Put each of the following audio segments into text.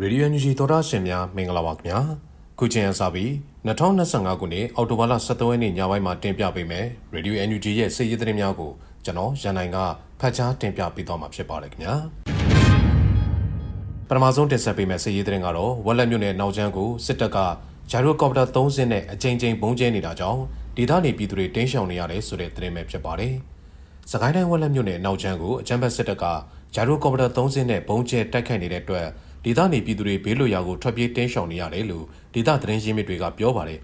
ရေဒီယိုညူဂျီသောတာရှင်များမင်္ဂလာပါခင်ဗျာခုချိန်အစပြီး2025ခုနှစ်အောက်တိုဘာလ17ရက်နေ့ညပိုင်းမှာတင်ပြပေးမယ်ရေဒီယို NUG ရဲ့စစ်ရေးသတင်းများကိုကျွန်တော်ရန်နိုင်ကဖတ်ကြားတင်ပြပေးသွားမှာဖြစ်ပါတယ်ခင်ဗျာပထမဆုံးတင်ဆက်ပေးမယ့်စစ်ရေးသတင်းကတော့ဝက်လက်မြို့နယ်နောက်ချမ်းကိုစစ်တပ်ကဂျာရိုကော်ပတာ3စင်းနဲ့အကြိမ်ကြိမ်ဘုံကျဲနေတာကြောင့်ဒေသနေပြည်သူတွေတင်းရှောင်နေရတယ်ဆိုတဲ့သတင်းပဲဖြစ်ပါတယ်စကိုင်းတိုင်းဝက်လက်မြို့နယ်နောက်ချမ်းကိုအကြမ်းဖက်စစ်တပ်ကဂျာရိုကော်ပတာ3စင်းနဲ့ဘုံကျဲတိုက်ခိုက်နေတဲ့အတွက် ဒေသနေပြည်သူတွေဘေးလွတ်ရာကိုထွက်ပြေးတင်းရှောင်နေရတယ်လို့ဒေသသတင်းရင်းမြစ်တွေကပြောပါတယ်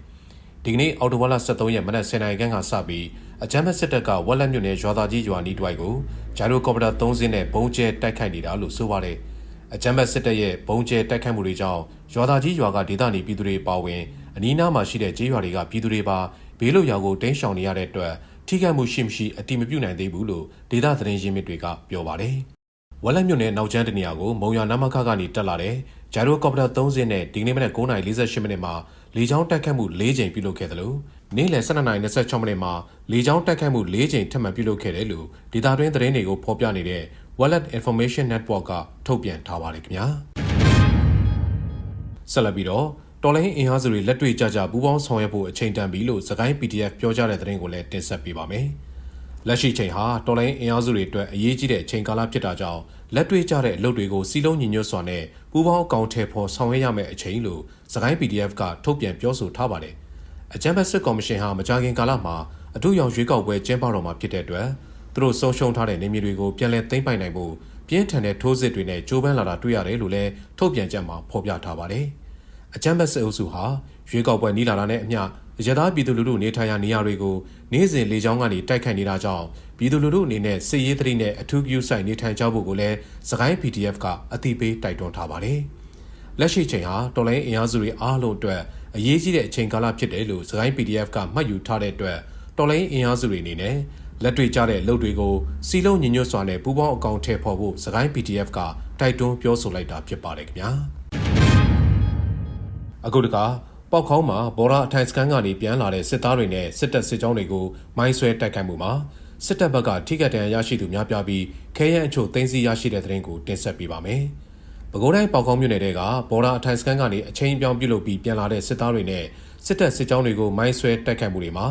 ဒီကနေ့အော်တိုဝါလာ73ရက်မနက်10:00နာရီခန့်ကစပြီးအကြမ်းဖက်စစ်တပ်ကဝက်လက်မြို့နယ်ရွာသားကြီးရွာနီးတွိုက်ကိုဂျာရိုကော်ပတာ3စင်းနဲ့ဘုံကျဲတိုက်ခိုက်နေတာလို့ဆိုပါတယ်အကြမ်းဖက်စစ်တပ်ရဲ့ဘုံကျဲတိုက်ခိုက်မှုတွေကြောင့်ရွာသားကြီးရွာကဒေသနေပြည်သူတွေပါဝင်အနီးနားမှာရှိတဲ့ကျေးရွာတွေကပြည်သူတွေပါဘေးလွတ်ရာကိုတင်းရှောင်နေရတဲ့အတွက်ထိခိုက်မှုရှိမရှိအတိမပြုနိုင်သေးဘူးလို့ဒေသသတင်းရင်းမြစ်တွေကပြောပါတယ် ဝက်လက်မြို့နယ်နောက်ကျန်းတနေရာကိုမုံရနမခကနေတက်လာတဲ့ဂျာရိုကော်ပတာ3စင်းနဲ့ဒီကနေ့မနက်9:48မိနစ်မှာလေကြောင်းတိုက်ခတ်မှု၄ချိန်ပြုလုပ်ခဲ့တယ်လို့နေ့လယ်12:26မိနစ်မှာလေကြောင်းတိုက်ခတ်မှု၄ချိန်ထပ်မံပြုလုပ်ခဲ့တယ်လို့ဒေတာတွင်းသတင်းတွေကိုဖော်ပြနေတဲ့ Wallet Information Network ကထုတ်ပြန်ထားပါတယ်ခင်ဗျာဆက်လက်ပြီးတော့တော်လိုင်းအင်အားစုတွေလက်တွေ့ကြကြပူးပေါင်းဆောင်ရွက်ဖို့အချိန်တန်ပြီလို့စကိုင်း PDF ပြောကြားတဲ့သတင်းကိုလည်းတင်ဆက်ပေးပါမယ်။ လက်ရှိချိန်ဟာတော်လိုင်းအင်အားစုတွေအတွက်အရေးကြီးတဲ့အချိန်ကာလဖြစ်တာကြောင့်လက်တွေ့ကြတဲ့အလုပ်တွေကိုစီလုံးညီညွတ်စွာနဲ့ပူးပေါင်းအကောင့်ထဲပေါ်ဆောင်ရွက်ရမယ့်အချိန်လို့စကိုင်း PDF ကထုတ်ပြန်ပြောဆိုထားပါတယ်။အကြံဖက်စစ်ကော်မရှင်ဟာမကြာခင်ကာလမှာအထူးရောင်ရွေးကောက်ပွဲကျင်းပတော်မှာဖြစ်တဲ့အတွက်သူတို့ဆုံးရှုံးထားတဲ့နေမြေတွေကိုပြန်လည်သိမ်းပိုက်နိုင်ဖို့ပြင်းထန်တဲ့ထိုးစစ်တွေနဲ့ကြိုးပမ်းလာတာတွေ့ရတယ်လို့လည်းထုတ်ပြန်ချက်မှာဖော်ပြထားပါတယ်။အကြမ်းဖက်စစ်အုပ်စုဟာ ရွေးကောက်ပွဲနီးလာတာနဲ့အမျှရသားပြည်သူလူထုနေထိုင်ရာနေရာတွေကိုနေ့စဉ်လေကြောင်းကနေတိုက်ခိုက်နေတာကြောင့်ပြည်သူလူထုအနေနဲ့စစ်ရေးသတိနဲ့အထူးပြုဆိုင်နေထိုင်ကြဖို့ကိုလည်းစကိုင်း PDF ကအသိပေးတိုက်တွန်းထားပါတယ်။လက်ရှိချိန်ဟာတော်လိုင်းအင်အားစုတွေအားလုံးအတွက်အရေးကြီးတဲ့အချိန်ကာလဖြစ်တယ်လို့စကိုင်း PDF ကမှတ်ယူထားတဲ့အတွက်တော်လိုင်းအင်အားစုတွေအနေနဲ့လက်တွေ့ကျတဲ့လုပ်တွေကိုစီလုံးညညွတ်စွာနဲ့ပူးပေါင်းအကောင့်ထည့်ဖော်ဖို့စကိုင်း PDF ကတိုက်တွန်းပြောဆိုလိုက်တာဖြစ်ပါတယ်ခင်ဗျာအခုတက ပောက်ခေါင်းမှာဘော်ရာအထိုင်စကန်ကနေပြန်လာတဲ့စစ်သားတွေနဲ့စစ်တပ်စစ်ကြောင်းတွေကိုမိုင်းဆွဲတိုက်ခိုက်မှုမှာစစ်တပ်ဘက်ကထိခိုက်ဒဏ်ရာရရှိသူများပြားပြီးခဲယမ်းအချို့သိမ်းဆည်းရရှိတဲ့တဲ့ရင်ကိုတင်ဆက်ပေးပါမယ်။ပဲခူးတိုင်းပေါက်ခေါင်းမြို့နယ်ကဘော်ရာအထိုင်စကန်ကနေအချိန်ပြောင်းပြုလုပ်ပြီးပြန်လာတဲ့စစ်သားတွေနဲ့စစ်တပ်စစ်ကြောင်းတွေကိုမိုင်းဆွဲတိုက်ခိုက်မှုတွေမှာ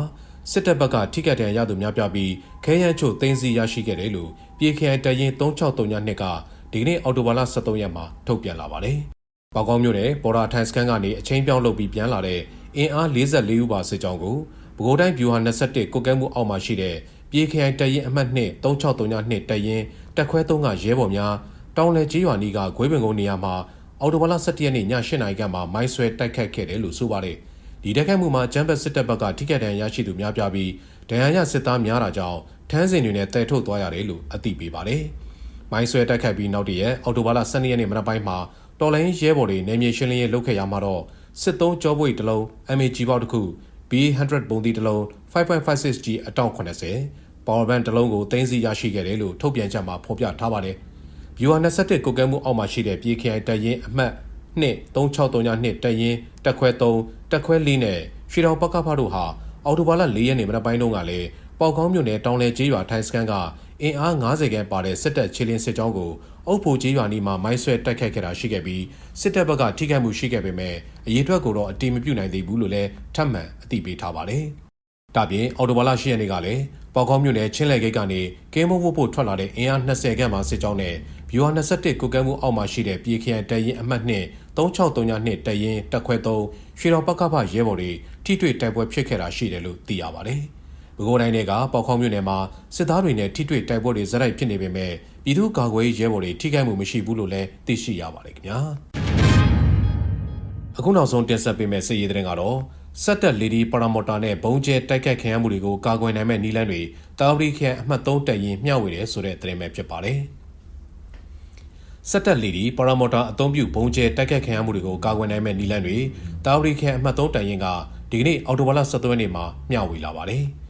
စစ်တပ်ဘက်ကထိခိုက်ဒဏ်ရာရသူများပြားပြီးခဲယမ်းအချို့သိမ်းဆည်းရရှိခဲ့တယ်လို့ပြည်ခိုင်တရင်3632နှစ်ကဒီကနေ့အော်တိုဘာလ23ရက်မှာထုတ်ပြန်လာပါတယ်။ ပေါကောင်းမြို့နယ်ပေါ်တာထိုင်စကန်ကနေအချင်းပြောင်းလုပ်ပြီးပြန်လာတဲ့အင်အား44ဦးပါစစ်ကြောင်းကိုပဲခူးတိုင်းဗျူဟာ21ကုတ်ကဲမှုအောက်မှာရှိတဲ့ပြည်ခိုင်တရင်အမှတ်2 3632တရင်တက်ခွဲ3ကရဲဘော်များတောင်လယ်ကြီးရွာနီးကဂွေးပင်ကုန်းနေရာမှာအော်တိုဘာလ17ရက်နေ့ည8:00နာရီခန့်မှာမိုင်းဆွဲတိုက်ခတ်ခဲ့တယ်လို့ဆိုပါတယ်။ဒီတိုက်ခိုက်မှုမှာကျမ်းပတ်စစ်တပ်ဘက်ကထိခိုက်ဒဏ်ရာရရှိသူများပြားပြီးဒဏ်ရာရစစ်သားများတာကြောင့်ထန်းစင်တွေနဲ့တဲထုတ်သွားရတယ်လို့အသိပေးပါတယ်။မိုင်းဆွဲတိုက်ခိုက်ပြီးနောက်တရက်အော်တိုဘာလ12ရက်နေ့မနက်ပိုင်းမှာ တော်လိုင်းရဲဘော်တွေနေမြေရှင်းလင်းရေးလုပ်ခဲ့ရမှာတော့စစ်သုံးကြောပွေတစ်လုံး MAG ပေါက်တစ်ခု B100 ဘုံသီးတစ်လုံး 5.56G အတောင့်80 Power Bank တစ်လုံးကိုတင်စီရရှိခဲ့တယ်လို့ထုတ်ပြန်ချက်မှာဖော်ပြထားပါတယ်။ Viewer 21ကုတ်ကဲမှုအောက်မှာရှိတဲ့ပြည်ခိုင်တပ်ရင်းအမှတ်23632တပ်ရင်းတက်ခွဲ3တက်ခွဲ4နဲ့ရွှေတောင်ပကဖတို့ဟာအော်တိုဘာလ4ရက်နေ့မနက်ပိုင်းတုန်းကလည်း ပေါကောင်းမြို့နယ်တောင်လယ်ကျေးရွာထိုင်စခန်းကအင်အား90ခန်းပါတဲ့စစ်တပ်ချီလင်းစစ်ကြောင်းကိုအုပ်ဖို့ကျေးရွာနီးမှာမိုင်းဆွဲတိုက်ခိုက်ခဲ့တာရှိခဲ့ပြီးစစ်တပ်ဘက်ကထိခိုက်မှုရှိခဲ့ပေမဲ့အရေးအတွက်ကိုတော့အတိမပြုနိုင်သေးဘူးလို့လည်းထပ်မံအသိပေးထားပါတယ်။ဒါပြင်အော်တိုဘာလ10ရက်နေ့ကလည်းပေါကောင်းမြို့နယ်ချင်းလယ်ဂိတ်ကနေကင်းမုံဝုတ်ဖို့ထွက်လာတဲ့အင်အား20ခန်းမှာစစ်ကြောင်းနဲ့ဗျူဟာ21ကုတ်ကဲမှုအောက်မှာရှိတဲ့ပြည်ခရိုင်တရင်အမှတ်2 3632တရင်တက်ခွဲ3ရွှေတော်ပကဖရဲဘော်တွေထိတွေ့တိုက်ပွဲဖြစ်ခဲ့တာရှိတယ်လို့သိရပါတယ်။ ပဲခူးတိုင်းတွေကပေါခေါင်းမြို့နယ်မှာစစ်သားတွေနဲ့ထိတွေ့တိုက်ပွဲတွေဇက်တိုက်ဖြစ်နေပေမဲ့ပြည်သူ့ကာကွယ်ရေးရဲဘော်တွေထိခိုက်မှုမရှိဘူးလို့လည်းသိရှိရပါတယ်ခင်ဗျာ။အခုနောက်ဆုံးတင်ဆက်ပေးမယ့်စစ်ရေးသတင်းကတော့စက်တက်လီဒီပရာမော်တာနဲ့ဘုံကျဲတိုက်ခတ်ခံရမှုတွေကိုကာကွယ်နိုင်မဲ့နီလန်းတွေတာဝရီခရိုင်အမှတ်3တပ်ရင်းမျှဝေတယ်ဆိုတဲ့သတင်းပဲဖြစ်ပါတယ်။စက်တက်လီဒီပါရာမော်တာအသုံးပြုဘုံကျဲတိုက်ခတ်ခံရမှုတွေကိုကာကွယ်နိုင်မဲ့နီလန်းတွေတာဝရီခန်အမှတ်3တန်ရင်ကဒီကနေ့အော်တိုဘာလ17ရက်နေ့မှာမျှဝေလာပါတယ်။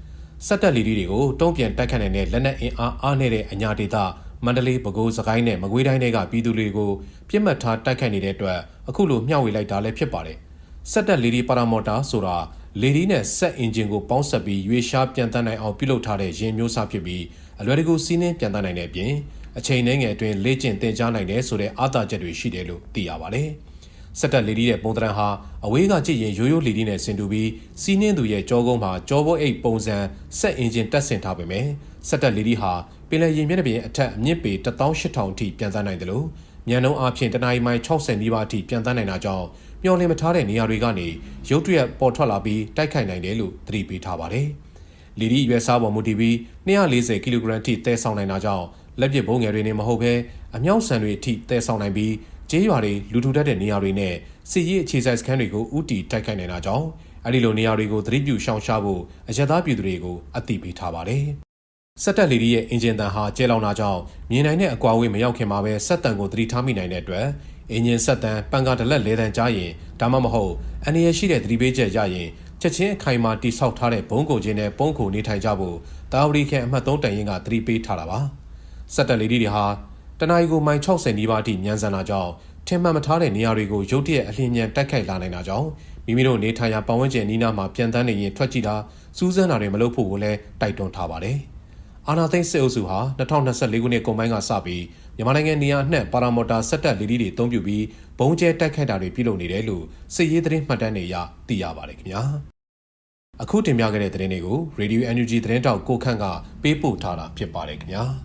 စက်တက်လီဒီတွေကိုတုံးပြန်တိုက်ခတ်နိုင်တဲ့လက်နက်အင်အားအားနည်းတဲ့အညာဒေသမန္တလေးပဲခူးစကိုင်းနဲ့မကွေးတိုင်းတွေကပြည်သူတွေကိုပြစ်မှတ်ထားတိုက်ခတ်နေတဲ့အတွက်အခုလိုမျှဝေလိုက်တာလည်းဖြစ်ပါတယ်။စက်တက်လီဒီပါရာမော်တာဆိုတာလေဒီနဲ့ဆက်အင်ဂျင်ကိုပေါင်းဆက်ပြီးရွေရှားပြန်တန်းနိုင်အောင်ပြုလုပ်ထားတဲ့ယာဉ်မျိုးစားဖြစ်ပြီးအလွယ်တကူစီးနှင်းပြန်တန်းနိုင်တဲ့အပြင်အချိန်နှဲငယ်အတွင်းလေ့ကျင့်သင်ကြားနိုင်တယ်ဆိုတဲ့အားသာချက်တွေရှိတယ်လို့သိရပါတယ်။ စက်တက်လီဒီရဲ့ပုံသဏ္ဍာန်ဟာအဝေးကကြည့်ရင်ရိုးရိုးလီဒီနဲ့ဆင်တူပြီးစီးနှင်းသူရဲ့ကြောကုန်းမှာကြောဘောအိတ်ပုံစံဆက်အင်ဂျင်တက်ဆင်ထားပေမဲ့စက်တက်လီဒီဟာပင်လယ်ရင်မျက်နှာပြင်အထက်အမြင့်ပေ18000အထိပြန်သန်းနိုင်တယ်လို့မြန်နှုံးအားဖြင့်တနအီမိုင်60နီးပါးအထိပြန်သန်းနိုင်တာကြောင့်မျော်လင့်မထားတဲ့နေရာတွေကနေရုတ်တရက်ပေါ်ထွက်လာပြီးတိုက်ခိုက်နိုင်တယ်လို့သတိပေးထားပါတယ်။လီဒီရွယ်စားပေါ်မူတည်ပြီး240ကီလိုဂရမ်ထိတဲဆောင်နိုင်တာကြောင့်လက်ပစ်ဘုံငယ်တွေနဲ့မဟုတ်ဘဲအမြောက်ဆန်တွေအထိတဲဆောင်နိုင်ပြီး ကျေးရွာတွေလူထူထပ်တဲ့နေရာတွေနဲ့စစ်ရေးအခြေစိုက်စခန်းတွေကိုဥတီတိုက်ခိုက်နိုင်တာကြောင့်အဲဒီလိုနေရာတွေကိုသတိပြုရှောင်ရှားဖို့အရသာပြည်သူတွေကိုအသိပေးထားပါတယ်။စက်တက်လီဒီရဲ့အင်ဂျင်တန်ဟာကျဲလောင်တာကြောင့်မြင်နိုင်တဲ့အကွာအဝေးမရောက်ခင်မှာပဲစက်တန်ကိုသတိထားမိနိုင်တဲ့အတွက်အင်ဂျင်စက်တန်ပန်ကာတလက်လဲတန်ကြားရင်ဒါမှမဟုတ်အနေရရှိတဲ့သတိပေးချက်ရရင်ချက်ချင်းအခိုင်အမာတိဆောက်ထားတဲ့ဘုံကိုချင်းနဲ့ပုံကိုနေထိုင်ကြဖို့တာဝရီခန်အမှတ်3တန်ရင်ကသတိပေးထားတာပါစက်တက်လီဒီတွေဟာ တနအီကိုမိုင်60နီးပါးအထိမြန်ဆန်တာကြောင့်ထင်မှတ်မထားတဲ့နေရာတွေကိုရုတ်တရက်အလင်းမြန်တိုက်ခိုက်လာနိုင်တာကြောင့်မိမိတို့နေထိုင်ရာပတ်ဝန်းကျင်နီးနားမှာပြန်တန်းနေရင်ထွက်ကြည့်တာစူးစမ်းတာတွေမလုပ်ဖို့ကိုလည်းတိုက်တွန်းထားပါတယ်။အာနာသိန်းစစ်အုပ်စုဟာ2024ခုနှစ်ကုန်ပိုင်းကစပြီးမြန်မာနိုင်ငံနေရာအနှံ့ပါရာမော်တာစက်တက်လီလီတွေအသုံးပြုပြီးဘုံကျဲတိုက်ခိုက်တာတွေပြုလုပ်နေတယ်လို့စစ်ရေးသတင်းမှတ်တမ်းတွေအရသိရပါတယ်ခင်ဗျာ။အခုတင်ပြခဲ့တဲ့သတင်းတွေကို Radio NUG သတင်းတောက်ကိုခန့်ကပေးပို့ထားတာဖြစ်ပါတယ်ခင်ဗျာ။